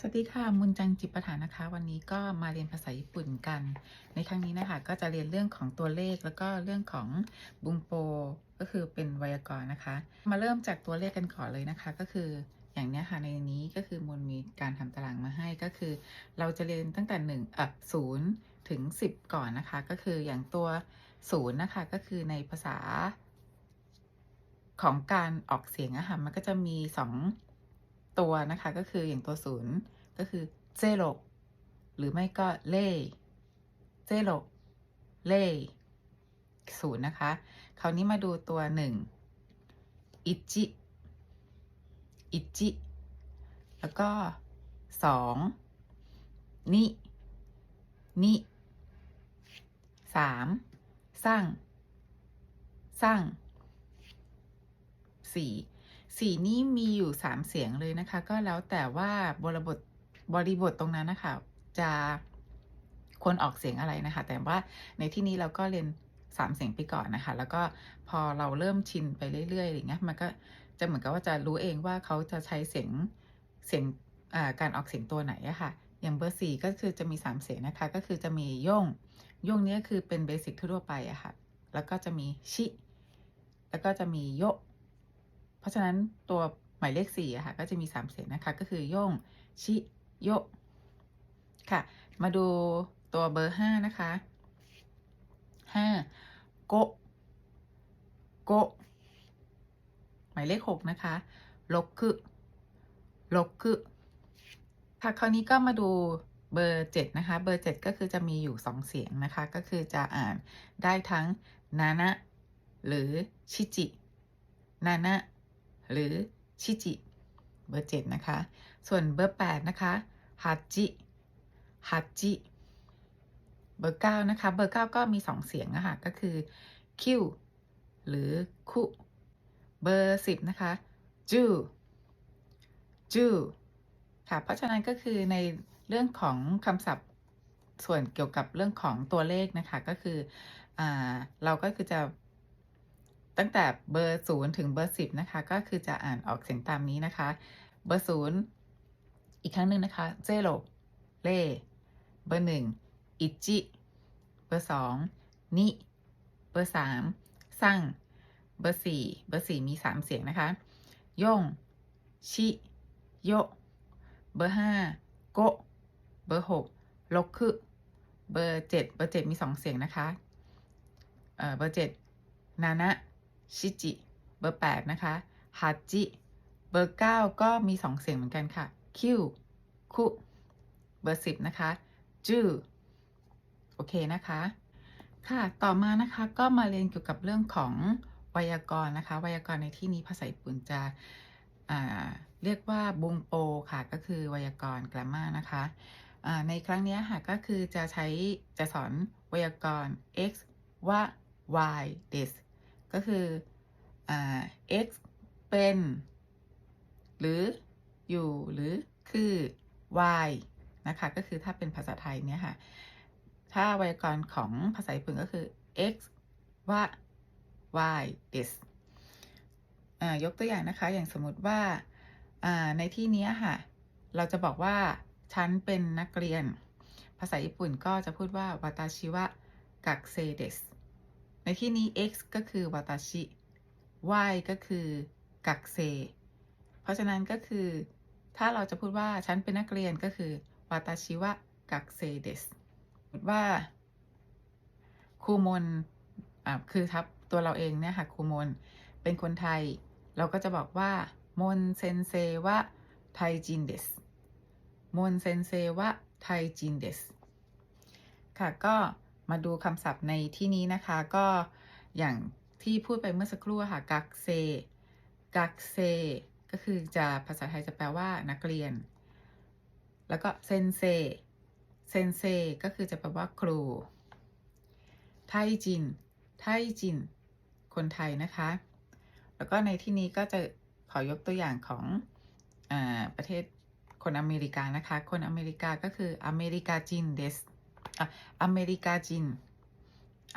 สวัสดีค่ะมุนจังจิปปะถานนะคะ วันนี้ก็มาเรียนภาษาญี่ปุ่นกัน ในครั้งนี้นะคะ ก็จะเรียนเรื่องของตัวเลขแล้วก็เรื่องของบุงโป ก็คือเป็นไวยากรณ์นะคะ มาเริ่มจากตัวเลขกันก่อนเลยนะคะ ก็คืออย่างเนี้ยค่ะในนี้ก็คือมุนมีการทำตารางมาให้ก็คือ เราจะเรียนตั้งแต่หนึ่งอะศูนย์ถึงสิบก่อนนะคะ ก็คืออย่างตัวศูนย์นะคะ ก็คือในภาษาของการออกเสียงอะค่ะมันก็จะมีสอง ตัวนะคะก็คืออย่างตัวศูนย์ก็คือเจโรหรือไม่ก็เล่เจโรเล่ศูนย์นะคะ คราวนี้มาดูตัวหนึ่งอิจิอิจิแล้วก็สองนินิสามสั่งสั่งสี่ สีนี่มีอยู่สามเสียงเลยนะคะ ก็แล้วแต่ว่าบริบทบริบทตรงนั้นนะคะ จะควรออกเสียงอะไรนะคะ แต่ว่าในที่นี้เราก็เรียนสามเสียงไปก่อนนะคะ แล้วก็พอเราเริ่มชินไปเรื่อยๆอย่างเงี้ยมันก็จะเหมือนกับว่าจะรู้เองว่าเขาจะใช้เสียงเสียงการออกเสียงตัวไหนอะค่ะ อย่างเบอร์สี่ก็คือจะมีสามเสียงนะคะ ก็คือจะมีโย่งโย่งเนี้ยคือเป็นเบสิกทั่วไปอะค่ะ แล้วก็จะมีชิ แล้วก็จะมีโย เพราะฉะนั้นตัวหมายเลขสี่อะค่ะก็จะมีสามเสียงนะคะ ก็คือโย่งชิโยค่ะ มาดูตัวเบอร์ห้านะคะห้าโก โก หมายเลขหกนะคะลกคือลกคือค่ะคราวนี้ก็มาดูเบอร์เจ็ดนะคะ เบอร์เจ็ดก็คือจะมีอยู่สองเสียงนะคะ ก็คือจะอ่านได้ทั้ง นานะ หรือชิจิ นานะ หรือชิจิ เบอร์เจ็ดนะคะ ส่วนเบอร์แปดนะคะฮัจิฮัจิเบอร์เก้านะคะ เบอร์เก้าก็มีสองเสียงอะค่ะก็คือคิวหรือคุเบอร์สิบนะคะจูจูค่ะเพราะฉะนั้นก็คือในเรื่องของคำศัพท์ส่วนเกี่ยวกับเรื่องของตัวเลขนะคะ ก็คืออ่าเราก็คือจะ ตั้งแต่เบอร์ศูนย์ถึงเบอร์สิบนะคะ ก็คือจะอ่านออกเสียงตามนี้นะคะ เบอร์ศูนย์อีกครั้งหนึ่งนะคะเจโรเลเบอร์หนึ่งอิจิเบอร์สองนิเบอร์สามสั่งเบอร์สี่เบอร์สี่มีสามเสียงนะคะย่งชิโยเบอร์ห้าโกเบอร์หกลกคือเบอร์เจ็ดเบอร์เจ็ดมีสองเสียงนะคะเอ่อเบอร์เจ็ดนานะ ชิจิ เบอร์แปดนะคะฮาจิ เบอร์เก้าก็มีสองเสียงเหมือนกันค่ะ คิว คุ เบอร์สิบนะคะ จูโอเคนะคะ ค่ะ ต่อมานะคะก็มาเรียนเกี่ยวกับเรื่องของไวยากรณ์นะคะ ไวยากรณ์ในที่นี้ภาษาญี่ปุ่นจะเรียกว่าบุงโปค่ะ ก็คือไวยากรณ์ grammar นะคะในครั้งนี้ค่ะก็คือจะใช้จะสอนไวยากรณ์ x ว่า y this ก็คืออ่า x เป็น หรืออยู่หรือคือ y นะคะ ก็คือถ้าเป็นภาษาไทยเนี่ยค่ะ ถ้าไวยากรณ์ของภาษาญี่ปุ่นก็คือ x ว่า y this อ่ายกตัวอย่างนะคะ อย่างสมมติว่าอ่าในที่นี้ค่ะ เราจะบอกว่า ฉันเป็นนักเรียน ภาษาญี่ปุ่นก็จะพูดว่า วาตาชิวะกักเซเดส ในที่นี้ x ก็คือวาตาชิ y ก็คือกักเซ เพราะฉะนั้นก็คือ ถ้าเราจะพูดว่าฉันเป็นนักเรียนก็คือวาตาชิวะกักเซเดสว่าครูมนคือทับตัวเราเองเนี่ยค่ะครูมนเป็นคนไทย เราก็จะบอกว่ามนเซนเซวะไทยจินเดสมนเซนเซวะไทยจินเดสค่ะก็ มาดูคำศัพท์ในที่นี้นะคะ ก็อย่างที่พูดไปเมื่อสักครู่ค่ะ กักเซ กักเซ ก็คือจะภาษาไทยจะแปลว่านักเรียน แล้วก็เซนเซ เซนเซ ก็คือจะแปลว่าครู ไทจิน ไทจิน คนไทยนะคะ แล้วก็ในที่นี้ก็จะขอยกตัวอย่างของอประเทศคนอเมริกานะคะ คนอเมริกาก็คืออเมริกาจินเดส อะอเมริกาจิน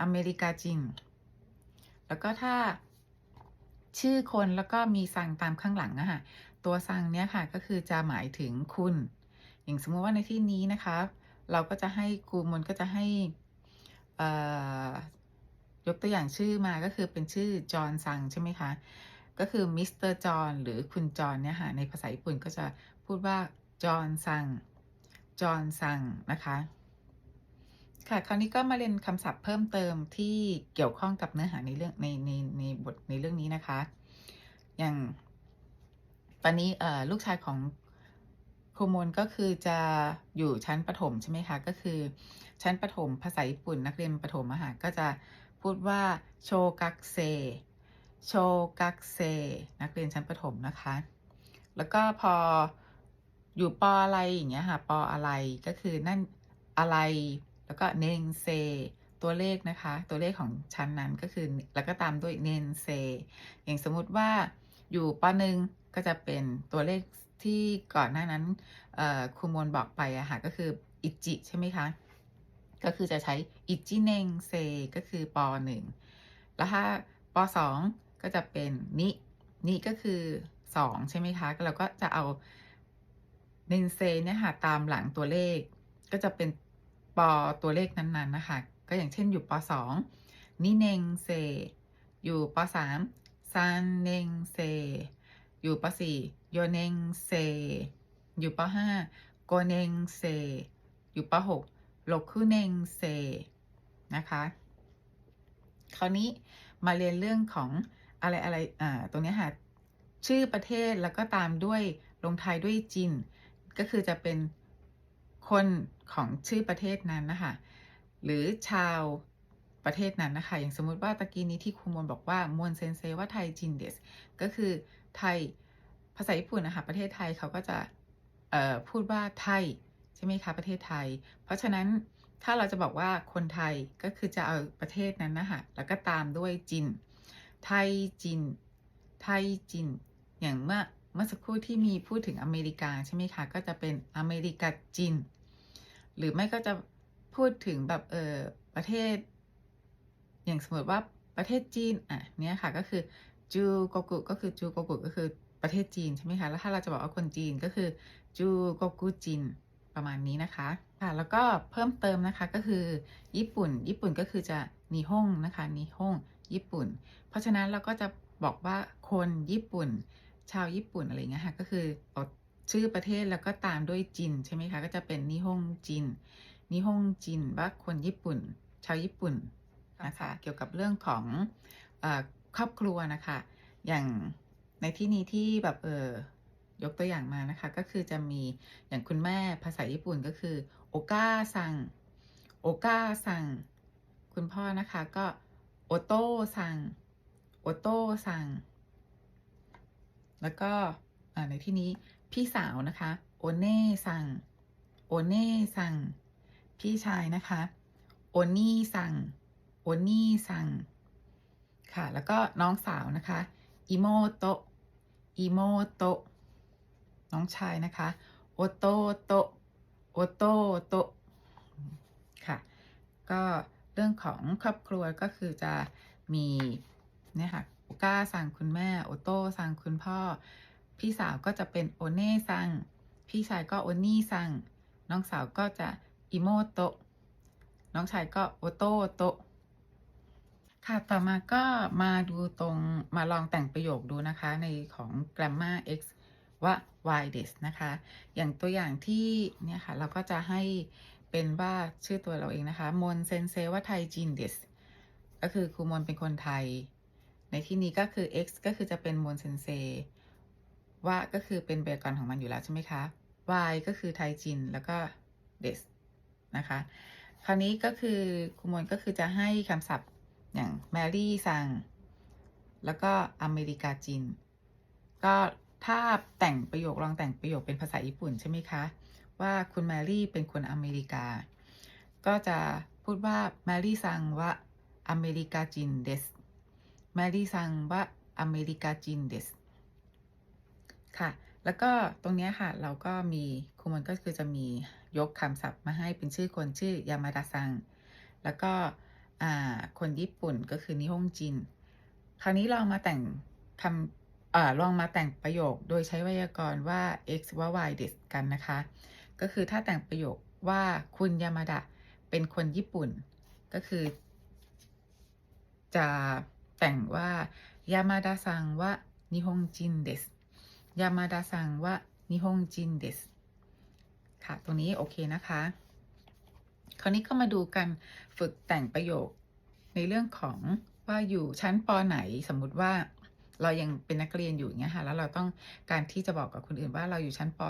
อเมริกาจิน แล้วก็ถ้าชื่อคนแล้วก็มีสั่งตามข้างหลังอะค่ะ ตัวสั่งเนี้ยค่ะก็คือจะหมายถึงคุณ อย่างสมมุติว่าในที่นี้นะคะ เราก็จะให้ครูมนก็จะให้ยกตัวอย่างชื่อมาก็คือเป็นชื่อจอห์นซังใช่ไหมคะ ก็คือมิสเตอร์จอห์นหรือคุณจอห์นเนี่ยค่ะในภาษาญี่ปุ่นก็จะพูดว่าจอห์นซัง จอห์นซังนะคะ ค่ะคราวนี้ก็มาเรียนคำศัพท์เพิ่มเติมที่เกี่ยวข้องกับเนื้อหาในเรื่องในในในบทในเรื่องนี้นะคะ อย่างตอนนี้ลูกชายของครูมนก็คือจะอยู่ชั้นประถมใช่ไหมคะ ก็คือ ชั้นประถมภาษาญี่ปุ่น นักเรียนประถมอะค่ะก็จะพูดว่าโชกักเซโชกักเซนักเรียนชั้นประถมนะคะ แล้วก็พออยู่ปอะไรอย่างเงี้ยค่ะปอะไรก็คือนั่นอะไร แล้วก็เนงเซตัวเลขนะคะ ตัวเลขของชั้นนั้นก็คือ แล้วก็ตามด้วยเนนเซ อย่างสมมุติว่าอยู่ปหนึ่งก็จะเป็นตัวเลขที่ก่อนหน้านั้นครูมนบอกไปอะค่ะก็คืออิจิใช่ไหมคะ ก็คือจะใช้อิจิเนงเซก็คือปหนึ่งแล้วถ้าปสองก็จะเป็นนินิก็คือสองใช่ไหมคะเราก็จะเอาเนนเซเนี่ยค่ะตามหลังตัวเลขก็จะเป็น ปตัวเลขนั้นๆนะคะ ก็อย่างเช่นอยู่ปสองนิเนงเซ อยู่ปสามซันเนงเซ อยู่ปสี่โยเนงเซ อยู่ปห้าโกเนงเซ อยู่ปหกโรคุเนงเซ นะคะ คราวนี้มาเรียนเรื่องของอะไรอะไรอ่าตรงนี้ค่ะชื่อประเทศแล้วก็ตามด้วยลงท้ายด้วยจิน ก็คือจะเป็น คนของชื่อประเทศนั้นนะคะหรือชาวประเทศนั้นนะคะ อย่างสมมุติว่าตะกี้นี้ที่ครูมนบอกว่ามวนเซนเซว่าไทยจินเดสก็คือไทยภาษาญี่ปุ่นนะคะประเทศไทยเขาก็จะพูดว่าไทยใช่ไหมคะประเทศไทย เพราะฉะนั้นถ้าเราจะบอกว่าคนไทยก็คือจะเอาประเทศนั้นนะคะแล้วก็ตามด้วยจิน ไทยจิน ไทยจิน อย่างเมื่อเมื่อสักครู่ที่มีพูดถึงอเมริกาใช่ไหมคะ ก็จะเป็นอเมริกาจิน หรือไม่ก็จะพูดถึงแบบเออประเทศ อย่างสมมติว่าประเทศจีนอ่าเนี่ยค่ะก็คือจูโกกุก็คือจูโกกุก็คือประเทศจีนใช่ไหมคะ แล้วถ้าเราจะบอกว่าคนจีนก็คือจูโกกุจินประมาณนี้นะคะ ค่ะ แล้วก็เพิ่มเติมนะคะก็คือ ญี่ปุ่น ญี่ปุ่นก็คือจะนิฮงนะคะนิฮงญี่ปุ่น เพราะฉะนั้นเราก็จะบอกว่าคนญี่ปุ่น ชาวญี่ปุ่นอะไรเงี้ยค่ะก็คือเอา ชื่อประเทศแล้วก็ตามด้วยจินใช่ไหมคะ ก็จะเป็นนิฮงจินนิฮงจินว่าคนญี่ปุ่น ชาวญี่ปุ่นนะคะ เกี่ยวกับเรื่องของเอ่อครอบครัวน่ะค่ะอย่างในที่นี้ที่แบบเอ่อยกตัวอย่างมานะคะ ก็คือจะมีอย่างคุณแม่ภาษาญี่ปุ่นก็คือโอกาซังโอกาซังคุณพ่อนะคะก็โอโตซังโอโตซังแล้วก็อ่าในที่นี้ พี่สาวนะคะ โอเน่ซังโอเน่ซังพี่ชายนะคะ โอนี่ซังโอนี่ซังค่ะ แล้วก็น้องสาวนะคะ อิโมโตะ อิโมโตะ น้องชายนะคะ โอโตโตะ โอโตโตะ ค่ะ ก็เรื่องของครอบครัวก็คือจะมีเนี่ยค่ะโอกาซังคุณแม่ โอโตซังคุณพ่อ พี่สาวก็จะเป็นโอเน่ซัง พี่ชายก็โอนี่ซัง น้องสาวก็จะอิโมโตะ น้องชายก็โอโตโตะ ค่ะ ต่อมาก็มาดูตรงมาลองแต่งประโยคดูนะคะในของ Grammar X ว่า why this นะคะ อย่างตัวอย่างที่เนี่ยค่ะ เราก็จะให้เป็นว่าชื่อตัวเราเองนะคะ มนเซนเซว่าไทจินเดสก็คือครูมนเป็นคนไทย ในที่นี้ก็คือ X ก็คือจะเป็นมนเซนเซ ว่าก็คือเป็นไวยากรณ์ของมันอยู่แล้วใช่ไหมคะ Y ก็คือไทจินแล้วก็เดสนะคะ คราวนี้ก็คือครูมนก็คือจะให้คำศัพท์อย่างแมรี่ซังแล้วก็อเมริกาจิน ก็ถ้าแต่งประโยคลองแต่งประโยคเป็นภาษาญี่ปุ่นใช่ไหมคะ ว่าคุณแมรี่เป็นคนอเมริกา ก็จะพูดว่าแมรี่ซังว่าอเมริกาจินเดสแมรี่ซังว่าอเมริกาจินเดส ค่ะ แล้วก็ตรงนี้ค่ะ เราก็มีครูมนก็คือจะมียกคำศัพท์มาให้เป็นชื่อคนชื่อยามาดาซัง แล้วก็คนญี่ปุ่นก็คือนิฮงจิน คราวนี้ลองมาแต่งคำอลองมาแต่งประโยคโดยใช้ไวยากรณ์ว่า x ว่า y เดสกันนะคะ ก็คือถ้าแต่งประโยคว่าคุณยามาดะเป็นคนญี่ปุ่น ก็คือ จะแต่งว่ายามาดะซังว่านิฮงจินเดส ยามาดะซังว่านิฮงจินเดสค่ะ ตรงนี้โอเคนะคะ คราวนี้ก็มาดูกันฝึกแต่งประโยคในเรื่องของว่าอยู่ชั้นปไหนสมมุติว่าเรายังเป็นนักเรียนอยู่อย่างเงี้ยค่ะแล้วเราต้องการที่จะบอกกับคนอื่นว่าเราอยู่ชั้นป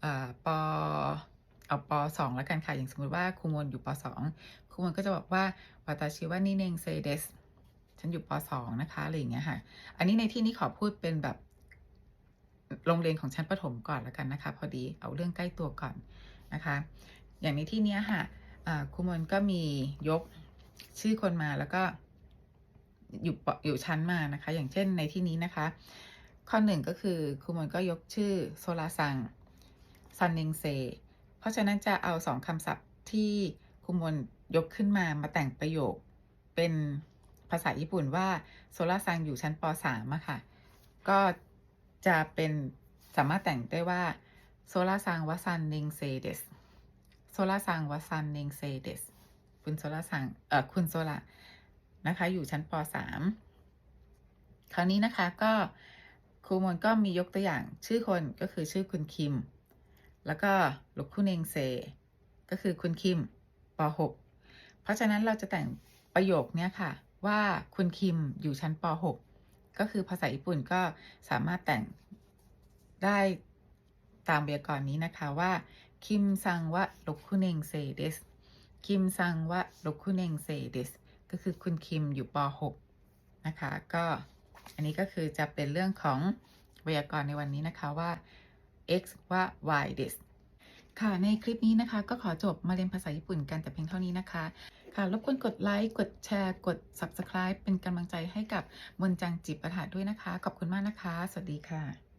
เอ่อปเอาปสองแล้วกันค่ะ อย่างสมมติว่าครูมนอยู่ปสองครูมนก็จะบอกว่าวาตาชิว่านี่เนงเซเดสฉันอยู่ปสองนะคะอะไรอย่างเงี้ยค่ะ อันนี้ในที่นี้ขอพูดเป็นแบบ โรงเรียนของชั้นประถมก่อนแล้วกันนะคะ พอดีเอาเรื่องใกล้ตัวก่อนนะคะ อย่างในที่นี้ค่ะครูมนก็มียกชื่อคนมาแล้วก็อยู่ปอยู่ชั้นมานะคะ อย่างเช่นในที่นี้นะคะ ข้อหนึ่งก็คือครูมนก็ยกชื่อโซลาซังซันเนงเซเพราะฉะนั้นจะเอาสองคำศัพท์ที่ครูมนยกขึ้นมามาแต่งประโยคเป็นภาษาญี่ปุ่นว่าโซลาซังอยู่ชั้นป .3 อะค่ะ ก็ จะเป็นสามารถแต่งได้ว่าโซลาซังวาซันเนงเซเดสโซลาซังวาซันเนงเซเดสคุณโซลาซังเอ่อคุณโซลานะคะ อยู่ชั้นป .3 คราวนี้นะคะก็ครูมนก็มียกตัวอย่างชื่อคนก็คือชื่อคุณคิม แล้วก็ลูกคุณเองเซ ก็คือคุณคิมป .6 เพราะฉะนั้นเราจะแต่งประโยคเนี้ยค่ะ ว่าคุณคิมอยู่ชั้นป .6 ก็คือภาษาญี่ปุ่นก็สามารถแต่งได้ตามไวยากรณ์นี้นะคะว่าคิมซังวะลูกคุเองเซเดสคิมซังวะลูกคุเองเซเดสก็คือคุณคิมอยู่ป .6 นะคะ ก็อันนี้ก็คือจะเป็นเรื่องของไวยากรณ์ในวันนี้นะคะว่า x ว่า y des ค่ะในคลิปนี้นะคะก็ขอจบมาเรียนภาษาญี่ปุ่นกันแต่เพียงเท่านี้นะคะ ค่ะรบกวนกดไลค์กดแชร์กด subscribe เป็นกำลังใจให้กับมนจังจิบประถาด้วยนะคะ ขอบคุณมากนะคะ สวัสดีค่ะ